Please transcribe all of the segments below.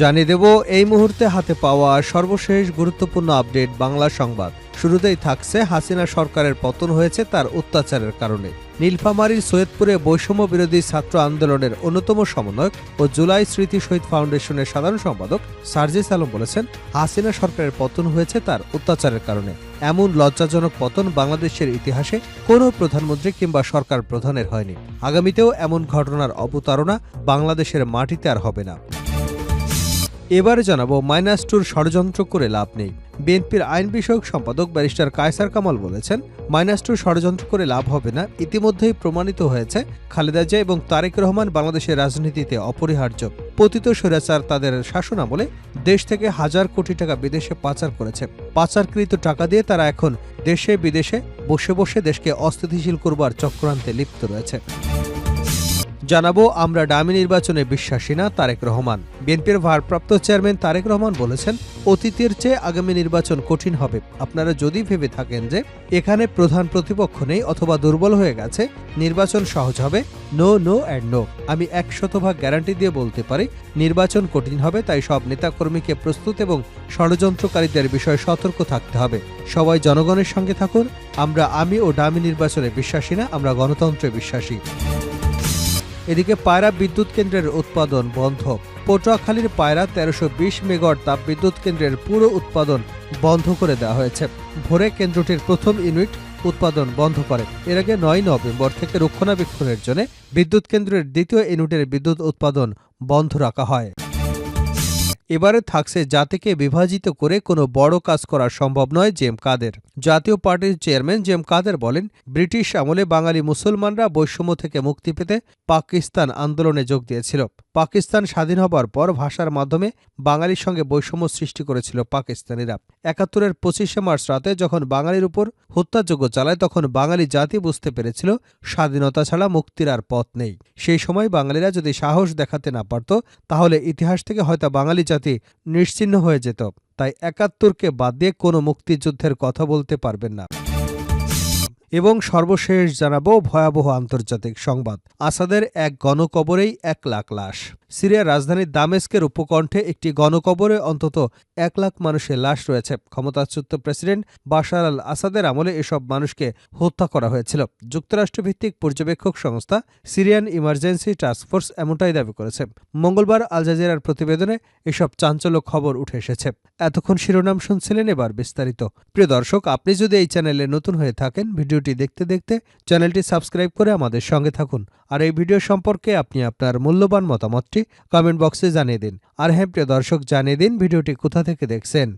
জানিয়ে দেব, এই মুহূর্তে হাতে পাওয়া সর্বশেষ গুরুত্বপূর্ণ আপডেট বাংলা সংবাদ। শুরুতেই থাকছে হাসিনা সরকারের পতন হয়েছে তার অত্যাচারের কারণে। নীলফামারীর সৈয়দপুরে বৈষম্য বিরোধী ছাত্র আন্দোলনের অন্যতম সমন্বয়ক ও জুলাই স্মৃতি শহীদ ফাউন্ডেশনের সাধারণ সম্পাদক সার্জিস আলম বলেছেন, হাসিনা সরকারের পতন হয়েছে তার অত্যাচারের কারণে। এমন লজ্জাজনক পতন বাংলাদেশের ইতিহাসে কোনো প্রধানমন্ত্রী কিংবা সরকার প্রধানের হয়নি। আগামীতেও এমন ঘটনার অবতারণা বাংলাদেশের মাটিতে আর হবে না। এবারে জানাব মাইনাস টুর ষড়যন্ত্র করে লাভ নেই। বিএনপির আইন বিষয়ক সম্পাদক ব্যারিস্টার কায়সার কামাল বলেছেন, মাইনাস টুর ষড়যন্ত্র করে লাভ হবে না, ইতিমধ্যেই প্রমাণিত হয়েছে খালেদা জিয়া এবং তারেক রহমান বাংলাদেশের রাজনীতিতে অপরিহার্য। পতিত স্বৈরাচার তাদের শাসন আমলে দেশ থেকে হাজার কোটি টাকা বিদেশে পাচার করেছে। পাচারকৃত টাকা দিয়ে তারা এখন দেশে বিদেশে বসে বসে দেশকে অস্থিতিশীল করবার চক্রান্তে লিপ্ত রয়েছে। জানাব, আমরা ডামি নির্বাচনে বিশ্বাসী না, তারেক রহমান। বিএনপির ভারপ্রাপ্ত চেয়ারম্যান তারেক রহমান বলেছেন, অতীতের চেয়ে আগামী নির্বাচন কঠিন হবে। আপনারা যদি ভেবে থাকেন যে, এখানে প্রধান প্রতিপক্ষ নেই অথবা দুর্বল হয়ে গেছে, নির্বাচন সহজ হবে, নো নো অ্যান্ড নো আমি এক শতভাগ গ্যারান্টি দিয়ে বলতে পারি, নির্বাচন কঠিন হবে, তাই সব নেতাকর্মীকে প্রস্তুত এবং ষড়যন্ত্রকারীদের বিষয়ে সতর্ক থাকতে হবে। সবাই জনগণের সঙ্গে থাকুন, আমরা আমি ও ডামি নির্বাচনে বিশ্বাসী না, আমরা গণতন্ত্রে বিশ্বাসী। এদিকে পায়রা বিদ্যুৎ কেন্দ্রের উৎপাদন বন্ধ। পটুয়াখালীর পায়রা তেরোশো বিশ মেগর তাপ বিদ্যুৎ কেন্দ্রের পুরো উৎপাদন বন্ধ করে দেওয়া হয়েছে। ভোরে কেন্দ্রটির প্রথম ইউনিট উৎপাদন বন্ধ করে। এর আগে নয় নভেম্বর থেকে রক্ষণাবেক্ষণের জন্য বিদ্যুৎ কেন্দ্রের দ্বিতীয় ইউনিটের বিদ্যুৎ উৎপাদন বন্ধ রাখা হয়। এবারে থাকছে জাতিকে বিভাজিত করে কোনো বড় কাজ করা সম্ভব নয় জেম কাদের। জাতীয় পার্টির চেয়ারম্যান জেম কাদের বলেন, ব্রিটিশ আমলে বাঙালি মুসলমানরা বৈষম্য থেকে মুক্তি পেতে পাকিস্তান আন্দোলনে যোগ দিয়েছিল। পাকিস্তান স্বাধীন হবার পর ভাষার মাধ্যমে বাঙালির সঙ্গে বৈষম্য সৃষ্টি করেছিল পাকিস্তানিরা। একাত্তরের পঁচিশে মার্চ রাতে যখন বাঙালির উপর হত্যাযজ্ঞ চালায়, তখন বাঙালি জাতি বুঝতে পেরেছিল, স্বাধীনতা ছাড়া মুক্তির আর পথ নেই। সেই সময় বাঙালিরা যদি সাহস দেখাতে না পারত, তাহলে ইতিহাস থেকে হয়তো বাঙালি জাতি নিশ্চিহ্ন হয়ে যেত। তাই একাত্তরকে বাদ দিয়ে কোনো মুক্তিযুদ্ধের কথা বলতে পারবেন না। এবং সর্বশেষ জানাব ভয়াবহ আন্তর্জাতিক সংবাদ। আসাদের এক গণকবরেই এক লাখ লাশ। সিরিয়ার রাজধানী দামেস্কের উপকণ্ঠে একটি গণকবরে অন্তত এক লাখ মানুষের লাশ রয়েছে। ক্ষমতাচ্যুত প্রেসিডেন্ট বাশার আল আসাদের আমলে এসব মানুষকে হত্যা করা হয়েছিল। যুক্তরাষ্ট্রভিত্তিক পর্যবেক্ষক সংস্থা সিরিয়ান ইমার্জেন্সি টাস্কফোর্স এমনটাই দাবি করেছে। মঙ্গলবার আল জাজিরার প্রতিবেদনে এসব চাঞ্চল্য খবর উঠে এসেছে। এতক্ষণ শিরোনাম শুনছিলেন এবার বিস্তারিত। প্রিয় দর্শক, আপনি যদি এই চ্যানেলে নতুন হয়ে থাকেন, ভিডিওটি দেখতে দেখতে চ্যানেলটি সাবস্ক্রাইব করে আমাদের সঙ্গে থাকুন। আর এই ভিডিও সম্পর্কে আপনি আপনার মূল্যবান মতামতটি কমেন্ট বক্সে জানিয়ে দিন। আর হ্যাঁ প্রিয় দর্শক, জানিয়ে দিন ভিডিওটি কোথা থেকে দেখছেন।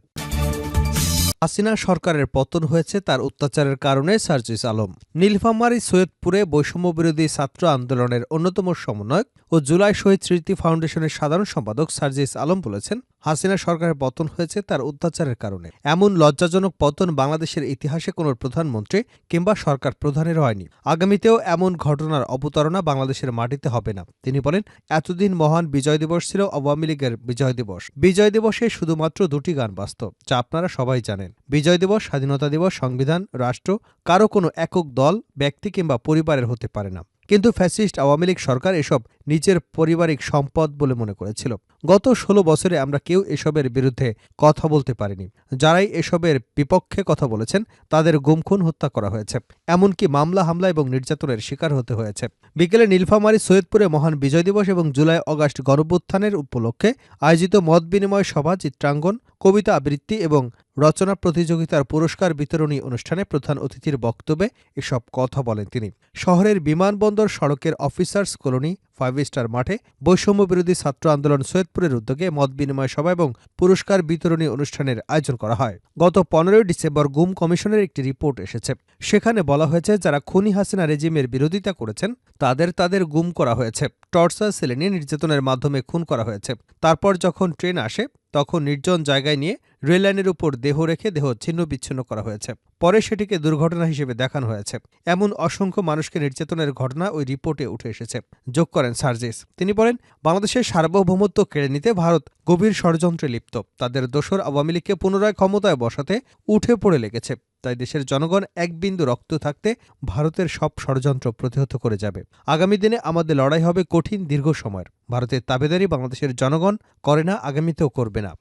হাসিনা সরকারের পতন হয়েছে তার অত্যাচারের কারণে, সার্জিস আলম। নীলফামারী, সৈয়দপুরে বৈষম্য বিরোধী ছাত্র আন্দোলনের অন্যতম সমন্বয়ক ও জুলাই শহীদ স্মৃতি ফাউন্ডেশনের সাধারণ সম্পাদক সার্জিস আলম বলেছেন হাসিনা সরকারের পতন হয়েছে তার অত্যাচারের কারণে। এমন লজ্জাজনক পতন বাংলাদেশের ইতিহাসে কোনো প্রধানমন্ত্রী কিংবা সরকার প্রধানের হয়নি। আগামীতেও এমন ঘটনার অবতারণা বাংলাদেশের মাটিতে হবে না। তিনি বলেন, এতদিন মহান বিজয় দিবস ছিল আওয়ামী লীগের বিজয় দিবস। বিজয় দিবসে শুধুমাত্র দুটি গান বাস্তব যা আপনারা সবাই জানেন। বিজয় দিবস, স্বাধীনতা দিবস, সংবিধান, রাষ্ট্র, কারও কোনো একক দল, ব্যক্তি কিংবা পরিবারের হতে পারে না। কিন্তু ফ্যাসিস্ট আওয়ামী লীগ সরকার এসব নিজের পারিবারিক সম্পদ বলে মনে করেছিল। গত ষোলো বছরে আমরা কেউ এসবের বিরুদ্ধে কথা বলতে পারিনি। যারাই এসবের বিপক্ষে কথা বলেছেন, তাদের গুমখুন হত্যা করা হয়েছে। এমনকি মামলা, হামলা এবং নির্যাতনের শিকার হতে হয়েছে। বিকেলে নীলফামারী সৈয়দপুরে মহান বিজয় দিবস এবং জুলাই অগাস্ট গণভ্যুত্থানের উপলক্ষে আয়োজিত মত বিনিময় সভা চিত্রাঙ্গন কবিতা আবৃত্তি এবং রচনা প্রতিযোগিতার পুরস্কার বিতরণী অনুষ্ঠানে প্রধান অতিথির বক্তব্যে এসব কথা বলেন তিনি। শহরের বিমানবন্দর সড়কের অফিসার্স কলোনি ফাইভ স্টার মাঠে বৈষম্য বিরোধী ছাত্র আন্দোলন সৈয়দপুরের উদ্যোগে মত বিনিময় সভা এবং পুরস্কার বিতরণী অনুষ্ঠানের আয়োজন করা হয়। গত পনেরোই ডিসেম্বর গুম কমিশনের একটি রিপোর্ট এসেছে। সেখানে বলা হয়েছে, যারা খুনি হাসিনা রেজিমের বিরোধিতা করেছেন, তাদের তাদের গুম করা হয়েছে। টর্চার সেলে নিয়ে নির্যাতনের মাধ্যমে খুন করা হয়েছে। তারপর যখন ট্রেন আসে তখন নির্জন জায়গায় নিয়ে রেললাইনের উপর দেহ রেখে দেহ ছিন্ন বিচ্ছিন্ন করা হয়েছে। পরে সেটিকে দুর্ঘটনা হিসেবে দেখানো হয়েছে। এমন অসংখ্য মানুষকে নির্যাতনের ঘটনা ওই রিপোর্টে উঠে এসেছে। যোগ করেন সার্জিস। তিনি বলেন, বাংলাদেশের সার্বভৌমত্ব কেড়ে নিতে ভারত গভীর ষড়যন্ত্রে লিপ্ত। তাদের দোসর আওয়ামী লীগকে পুনরায় ক্ষমতায় বসাতে উঠে পড়ে লেগেছে। তাই দেশের জনগণ এক বিন্দু রক্ত থাকতে ভারতের সব ষড়যন্ত্র প্রতিহত করে যাবে। আগামী দিনে আমাদের লড়াই হবে কঠিন, দীর্ঘ সময়ের। ভারতের তাবেদারি বাংলাদেশের জনগণ করে না, আগামীতেও করবে না।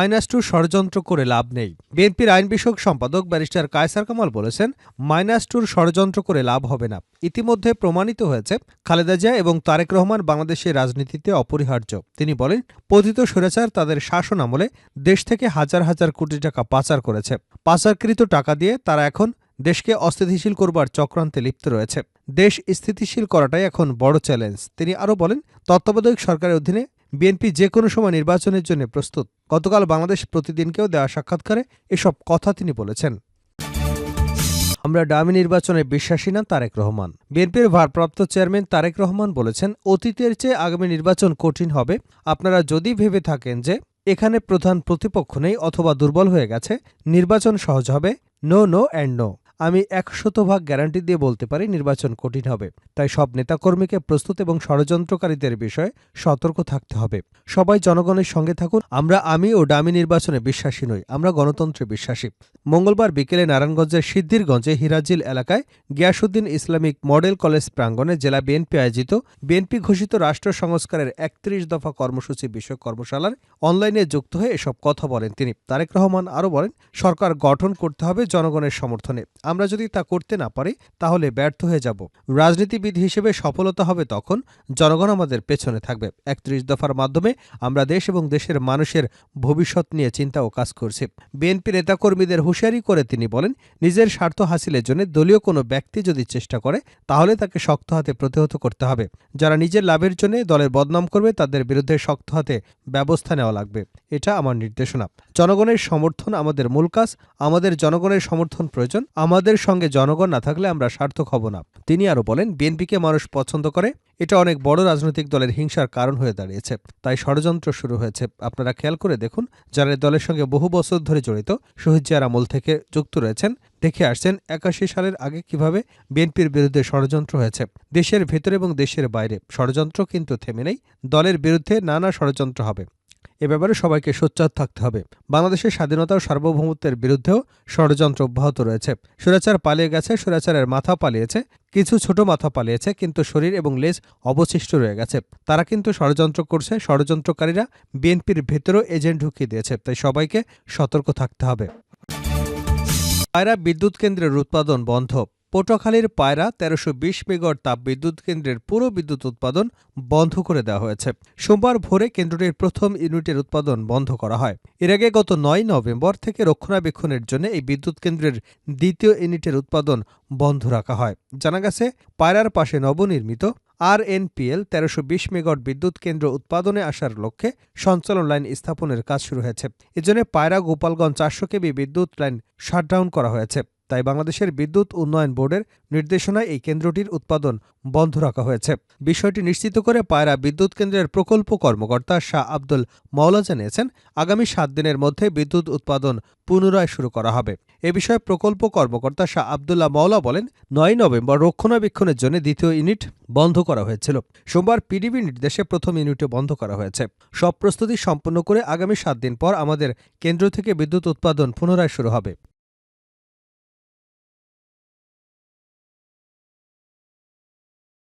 মাইনাস টু ষড়যন্ত্র করে লাভ নেই। বিএনপির আইন বিষয়ক সম্পাদক ব্যারিস্টার কায়সার কামাল বলেছেন, মাইনাস টুর ষড়যন্ত্র করে লাভ হবে না। ইতিমধ্যে প্রমাণিত হয়েছে, খালেদা জিয়া এবং তারেক রহমান বাংলাদেশের রাজনীতিতে অপরিহার্য। তিনি বলেন, পতিত স্বৈরাচার তাদের শাসন আমলে দেশ থেকে হাজার হাজার কোটি টাকা পাচার করেছে। পাচারকৃত টাকা দিয়ে তারা এখন দেশকে অস্থিতিশীল করবার চক্রান্তে লিপ্ত রয়েছে। দেশ স্থিতিশীল করাটাই এখন বড় চ্যালেঞ্জ। তিনি আরও বলেন, তত্ত্বাবধায়ক সরকারের অধীনে বিএনপি যে কোনো সময় নির্বাচনের জন্য প্রস্তুত। গতকাল বাংলাদেশ প্রতিদিনকেও দেওয়া সাক্ষাৎকারে এসব কথা তিনি বলেছেন। আমরা ডামি নির্বাচনে বিশ্বাসী না, তারেক রহমান। বিএনপির ভারপ্রাপ্ত চেয়ারম্যান তারেক রহমান বলেছেন, অতীতের চেয়ে আগামী নির্বাচন কঠিন হবে। আপনারা যদি ভেবে থাকেন যে এখানে প্রধান প্রতিপক্ষ নেই অথবা দুর্বল হয়ে গেছে, নির্বাচন সহজ হবে। No no, and no. আমি একশতভাগ গ্যারান্টি দিয়ে বলতে পারি নির্বাচন কঠিন হবে। তাই সব নেতাকর্মীকে প্রস্তুত এবং ষড়যন্ত্রকারীদের বিষয়ে সতর্ক থাকতে হবে। সবাই জনগণের সঙ্গে থাকুন। আমরা, আমি ও ডামি নির্বাচনে বিশ্বাসী নই। আমরা গণতন্ত্রে বিশ্বাসী। মঙ্গলবার বিকেলে নারায়ণগঞ্জের সিদ্ধিরগঞ্জে হিরাজিল এলাকায় গিয়াসুদ্দিন ইসলামিক মডেল কলেজ প্রাঙ্গণে জেলা বিএনপি আয়োজিত বিএনপি ঘোষিত রাষ্ট্র সংস্কারের একত্রিশ দফা কর্মসূচি বিষয়ক কর্মশালার অনলাইনে যুক্ত হয়ে এসব কথা বলেন তিনি। তারেক রহমান আরও বলেন, সরকার গঠন করতে হবে জনগণের সমর্থনে। আমরা যদি তা করতে না পারি, তাহলে ব্যর্থ হয়ে যাব। রাজনীতিবিদ হিসেবে সফলতা হবে তখন জনগণ আমাদের পেছনে থাকবে। একত্রিশ দফার মাধ্যমে আমরা দেশ এবং দেশের মানুষের ভবিষ্যৎ নিয়ে চিন্তা ও কাজ করছি। বিএনপি নেতাকর্মীদের হুঁশিয়ারি করে তিনি বলেন, নিজের স্বার্থ হাসিলের জন্য দলীয় কোনো ব্যক্তি যদি চেষ্টা করে, তাহলে তাকে শক্ত হাতে প্রতিহত করতে হবে। যারা নিজের লাভের জন্য দলের বদনাম করবে, তাদের বিরুদ্ধে শক্ত হাতে ব্যবস্থা নেওয়া লাগবে। এটা আমার নির্দেশনা। জনগণের সমর্থন আমাদের মূল কাজ, আমাদের জনগণের সমর্থন প্রয়োজন, আমাদের সঙ্গে জনগণ না থাকলে আমরা সার্থক হব না। তিনি আরও বলেন, বিএনপিকে মানুষ পছন্দ করে, এটা অনেক বড় রাজনৈতিক দলের হিংসার কারণ হয়ে দাঁড়িয়েছে, তাই ষড়যন্ত্র শুরু হয়েছে। আপনারা খেয়াল করে দেখুন, যারা দলের সঙ্গে বহু বছর ধরে জড়িত, শহীদ জিয়ার আমল থেকে যুক্ত রয়েছেন, দেখে আসছেন একাশি সালের আগে কীভাবে বিএনপির বিরুদ্ধে ষড়যন্ত্র হয়েছে। দেশের ভেতরে এবং দেশের বাইরে ষড়যন্ত্র কিন্তু থেমে নেই, দলের বিরুদ্ধে নানা ষড়যন্ত্র হবে। এ ব্যাপারে সবাইকে সোচ্চার থাকতে হবে। বাংলাদেশের স্বাধীনতা ও সার্বভৌমত্বের বিরুদ্ধেও ষড়যন্ত্র অব্যাহত রয়েছে। সুরাচার পালিয়ে গেছে, সুরাচারের মাথা পালিয়েছে, কিছু ছোট মাথা পালিয়েছে, কিন্তু শরীর এবং লেজ অবশিষ্ট রয়ে গেছে। তারা কিন্তু ষড়যন্ত্র করছে, ষড়যন্ত্রকারীরা বিএনপির ভেতরেও এজেন্ট ঢুকিয়ে দিয়েছে, তাই সবাইকে সতর্ক থাকতে হবে। পায়রা বিদ্যুৎ কেন্দ্রের উৎপাদন বন্ধ। পটুয়াখালীর পায়রা তেরোশো বিশ মেগাওয়াট তাপ বিদ্যুৎ কেন্দ্রের পুরো বিদ্যুৎ উৎপাদন বন্ধ করে দেওয়া হয়েছে। সোমবার ভোরে কেন্দ্রটির প্রথম ইউনিটের উৎপাদন বন্ধ করা হয়। এর আগে গত নয় নভেম্বর থেকে রক্ষণাবেক্ষণের জন্য এই বিদ্যুৎ কেন্দ্রের দ্বিতীয় ইউনিটের উৎপাদন বন্ধ রাখা হয়। জানা গেছে, পায়রার পাশে নবনির্মিত আর এনপিএল তেরোশো বিশ মেগাওয়াট বিদ্যুৎ কেন্দ্র উৎপাদনে আসার লক্ষ্যে সঞ্চালন লাইন স্থাপনের কাজ শুরু হয়েছে। এজন্য পায়রা গোপালগঞ্জ চারশো কেবি বিদ্যুৎ লাইন শাটডাউন করা হয়েছে। তাই বাংলাদেশের বিদ্যুৎ উন্নয়ন বোর্ডের নির্দেশনায় এই কেন্দ্রটির উৎপাদন বন্ধ রাখা হয়েছে। বিষয়টি নিশ্চিত করে পায়রা বিদ্যুৎ কেন্দ্রের প্রকল্প কর্মকর্তা শাহ আব্দুল মাওলা জানিয়েছেন, আগামী সাত দিনের মধ্যে বিদ্যুৎ উৎপাদন পুনরায় শুরু করা হবে। এ বিষয়ে প্রকল্প কর্মকর্তা শাহ আবদুল্লাহ মাওলা বলেন, নয় নভেম্বর রক্ষণাবেক্ষণের জন্য দ্বিতীয় ইউনিট বন্ধ করা হয়েছিল। সোমবার পিডিবি নির্দেশে প্রথম ইউনিটও বন্ধ করা হয়েছে। সব প্রস্তুতি সম্পন্ন করে আগামী সাত দিন পর আমাদের কেন্দ্র থেকে বিদ্যুৎ উৎপাদন পুনরায় শুরু হবে।